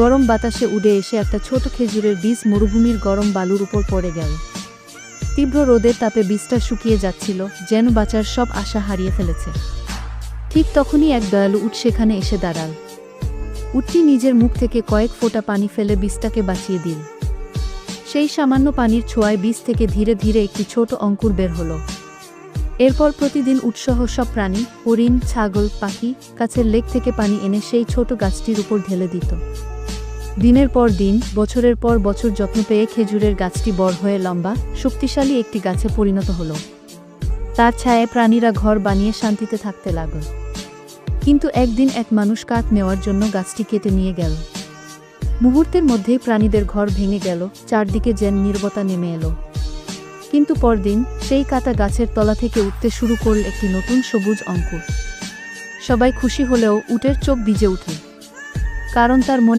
গরম বাতাসে উড়ে এসে একটা ছোট খেজুরের বীজ মরুভূমির গরম বালুর উপর পড়ে গেল। তীব্র রোদের তাপে বীজটা শুকিয়ে যাচ্ছিল, যেন বাঁচার সব আশা হারিয়ে ফেলেছে। ঠিক তখনই এক দয়ালু উট সেখানে এসে দাঁড়াল। উটটি নিজের মুখ থেকে কয়েক ফোঁটা পানি ফেলে বীজটাকে বাঁচিয়ে দিল। সেই সামান্য পানির ছোঁয়ায় বীজ থেকে ধীরে ধীরে একটি ছোট অঙ্কুর বের হলো। এরপর প্রতিদিন উৎসহ সব প্রাণী, হরিণ, ছাগল, পাখি কাছের লেক থেকে পানি এনে সেই ছোট গাছটির উপর ঢেলে দিত। দিনের পর দিন, বছরের পর বছর যত্ন পেয়ে খেজুরের গাছটি বড় হয়ে লম্বা, শক্তিশালী একটি গাছে পরিণত হলো। তার ছায়ায় প্রাণীরা ঘর বানিয়ে শান্তিতে থাকতে লাগল। কিন্তু একদিন এক মানুষ কাঠ নেওয়ার জন্য গাছটি কেটে নিয়ে গেল। মুহূর্তের মধ্যেই প্রাণীদের ঘর ভেঙে গেল, চারদিকে যেন নির্বতা নেমে এলো। কিন্তু পরদিন সেই কাটা গাছের তলা থেকে উঠতে শুরু করল একটি নতুন সবুজ অঙ্কুর। সবাই খুশি হলেও উটের চোখ ভিজে উঠে। কারণ তার মনে